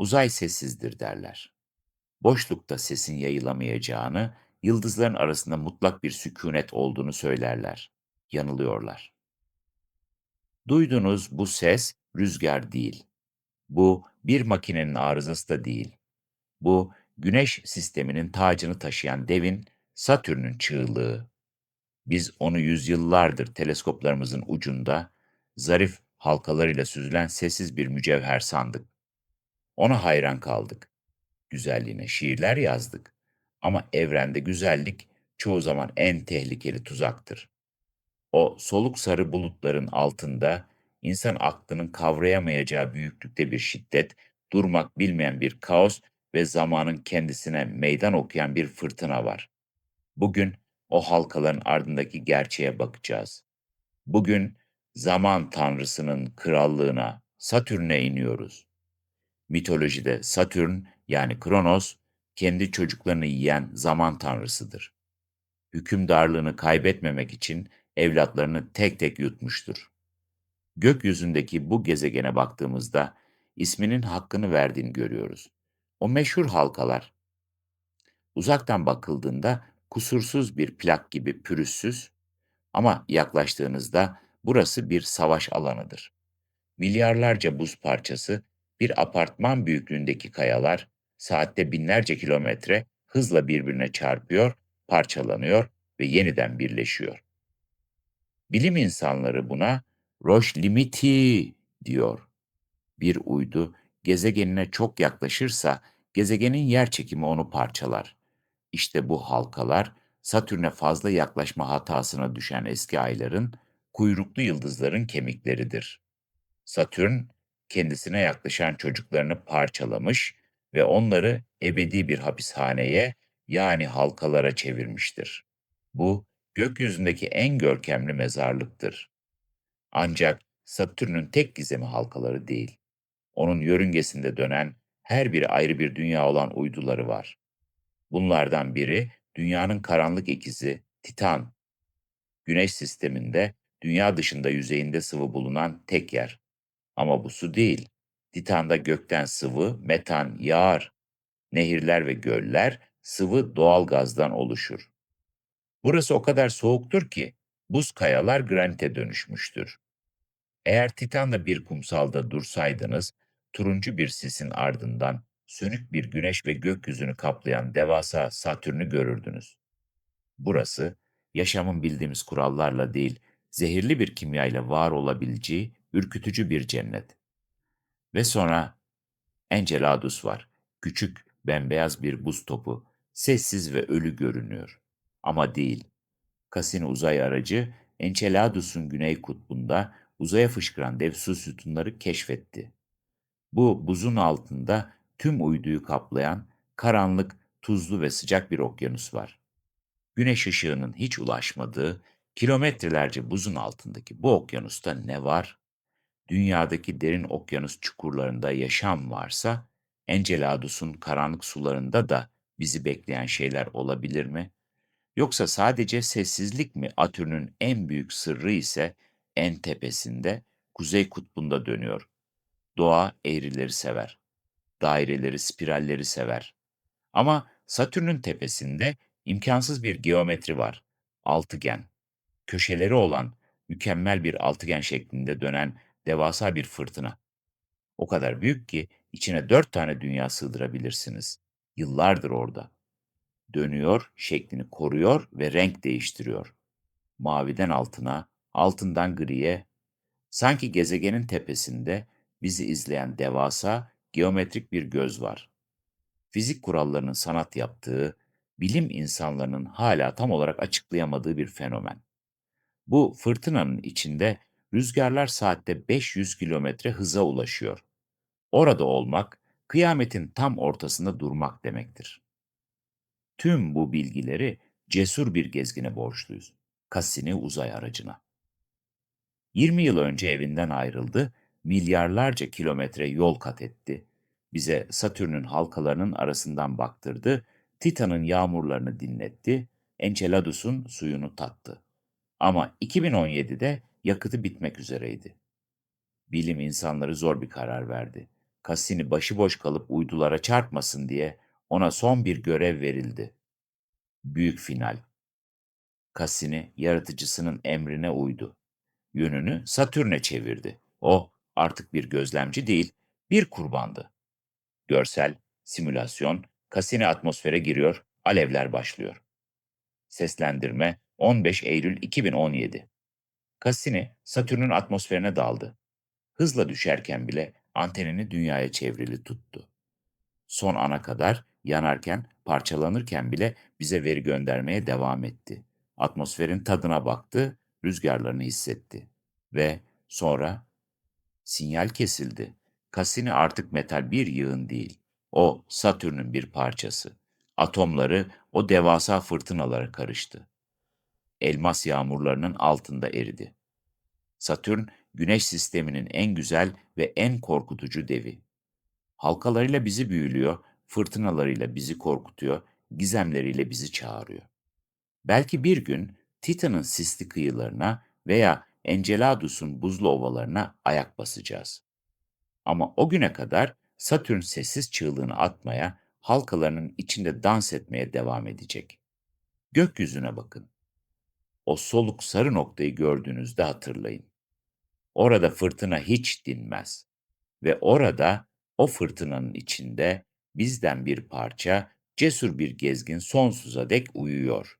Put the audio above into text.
Uzay sessizdir derler. Boşlukta sesin yayılamayacağını, yıldızların arasında mutlak bir sükûnet olduğunu söylerler. Yanılıyorlar. Duyduğunuz bu ses rüzgar değil. Bu bir makinenin arızası da değil. Bu Güneş sisteminin tacını taşıyan devin Satürn'ün çığlığı. Biz onu yüzyıllardır teleskoplarımızın ucunda zarif halkalarıyla süzülen sessiz bir mücevher sandık. Ona hayran kaldık. Güzelliğine şiirler yazdık. Ama evrende güzellik çoğu zaman en tehlikeli tuzaktır. O soluk sarı bulutların altında insan aklının kavrayamayacağı büyüklükte bir şiddet, durmak bilmeyen bir kaos ve zamanın kendisine meydan okuyan bir fırtına var. Bugün o halkaların ardındaki gerçeğe bakacağız. Bugün zaman tanrısının krallığına, Satürn'e iniyoruz. Mitolojide Satürn yani Kronos, kendi çocuklarını yiyen zaman tanrısıdır. Hükümdarlığını kaybetmemek için evlatlarını tek tek yutmuştur. Gökyüzündeki bu gezegene baktığımızda isminin hakkını verdiğini görüyoruz. O meşhur halkalar uzaktan bakıldığında kusursuz bir plak gibi pürüzsüz ama yaklaştığınızda burası bir savaş alanıdır. Milyarlarca buz parçası, bir apartman büyüklüğündeki kayalar saatte binlerce kilometre hızla birbirine çarpıyor, parçalanıyor ve yeniden birleşiyor. Bilim insanları buna Roche limiti diyor. Bir uydu gezegenine çok yaklaşırsa gezegenin yerçekimi onu parçalar. İşte bu halkalar Satürn'e fazla yaklaşma hatasına düşen eski ayların, kuyruklu yıldızların kemikleridir. Satürn kendisine yaklaşan çocuklarını parçalamış ve onları ebedi bir hapishaneye yani halkalara çevirmiştir. Bu gökyüzündeki en görkemli mezarlıktır. Ancak Satürn'ün tek gizemi halkaları değil. Onun yörüngesinde dönen her biri ayrı bir dünya olan uyduları var. Bunlardan biri dünyanın karanlık ikizi Titan. Güneş sisteminde dünya dışında yüzeyinde sıvı bulunan tek yer. Ama bu su değil. Titan'da gökten sıvı, metan yağar. Nehirler ve göller sıvı doğal gazdan oluşur. Burası o kadar soğuktur ki buz kayalar granite dönüşmüştür. Eğer Titan'da bir kumsalda dursaydınız, turuncu bir sisin ardından sönük bir güneş ve gökyüzünü kaplayan devasa Satürn'ü görürdünüz. Burası, yaşamın bildiğimiz kurallarla değil, zehirli bir kimyayla var olabileceği ürkütücü bir cennet. Ve sonra Enceladus var. Küçük, bembeyaz bir buz topu. Sessiz ve ölü görünüyor. Ama değil. Cassini uzay aracı Enceladus'un güney kutbunda uzaya fışkıran dev su sütunları keşfetti. Bu buzun altında tüm uyduyu kaplayan karanlık, tuzlu ve sıcak bir okyanus var. Güneş ışığının hiç ulaşmadığı kilometrelerce buzun altındaki bu okyanusta ne var? Dünyadaki derin okyanus çukurlarında yaşam varsa, Enceladus'un karanlık sularında da bizi bekleyen şeyler olabilir mi? Yoksa sadece sessizlik mi Atürn'ün en büyük sırrı ise en tepesinde, kuzey kutbunda dönüyor. Doğa eğrileri sever. Daireleri, spiralleri sever. Ama Satürn'ün tepesinde imkansız bir geometri var. Altıgen. Köşeleri olan mükemmel bir altıgen şeklinde dönen devasa bir fırtına. O kadar büyük ki içine dört tane dünya sığdırabilirsiniz. Yıllardır orada. Dönüyor, şeklini koruyor ve renk değiştiriyor. Maviden altına, altından griye, sanki gezegenin tepesinde bizi izleyen devasa, geometrik bir göz var. Fizik kurallarının sanat yaptığı, bilim insanlarının hala tam olarak açıklayamadığı bir fenomen. Bu fırtınanın içinde rüzgarlar saatte 500 kilometre hıza ulaşıyor. Orada olmak, kıyametin tam ortasında durmak demektir. Tüm bu bilgileri cesur bir gezgine borçluyuz. Cassini uzay aracına. 20 yıl önce evinden ayrıldı, milyarlarca kilometre yol kat etti. Bize Satürn'ün halkalarının arasından baktırdı, Titan'ın yağmurlarını dinletti, Enceladus'un suyunu tattı. Ama 2017'de yakıtı bitmek üzereydi. Bilim insanları zor bir karar verdi. Cassini başıboş kalıp uydulara çarpmasın diye ona son bir görev verildi. Büyük final. Cassini yaratıcısının emrine uydu. Yönünü Satürn'e çevirdi. O artık bir gözlemci değil, bir kurbandı. Görsel, simülasyon, Cassini atmosfere giriyor, alevler başlıyor. Seslendirme 15 Eylül 2017 Cassini, Satürn'ün atmosferine daldı. Hızla düşerken bile antenini dünyaya çevrili tuttu. Son ana kadar yanarken, parçalanırken bile bize veri göndermeye devam etti. Atmosferin tadına baktı, rüzgarlarını hissetti. Ve sonra sinyal kesildi. Cassini artık metal bir yığın değil. O Satürn'ün bir parçası. Atomları o devasa fırtınalara karıştı. Elmas yağmurlarının altında eridi. Satürn, Güneş sisteminin en güzel ve en korkutucu devi. Halkalarıyla bizi büyülüyor, fırtınalarıyla bizi korkutuyor, gizemleriyle bizi çağırıyor. Belki bir gün Titan'ın sisli kıyılarına veya Enceladus'un buzlu ovalarına ayak basacağız. Ama o güne kadar Satürn sessiz çığlığını atmaya, halkalarının içinde dans etmeye devam edecek. Gökyüzüne bakın. O soluk sarı noktayı gördüğünüzde hatırlayın. Orada fırtına hiç dinmez. Ve orada o fırtınanın içinde bizden bir parça cesur bir gezgin sonsuza dek uyuyor.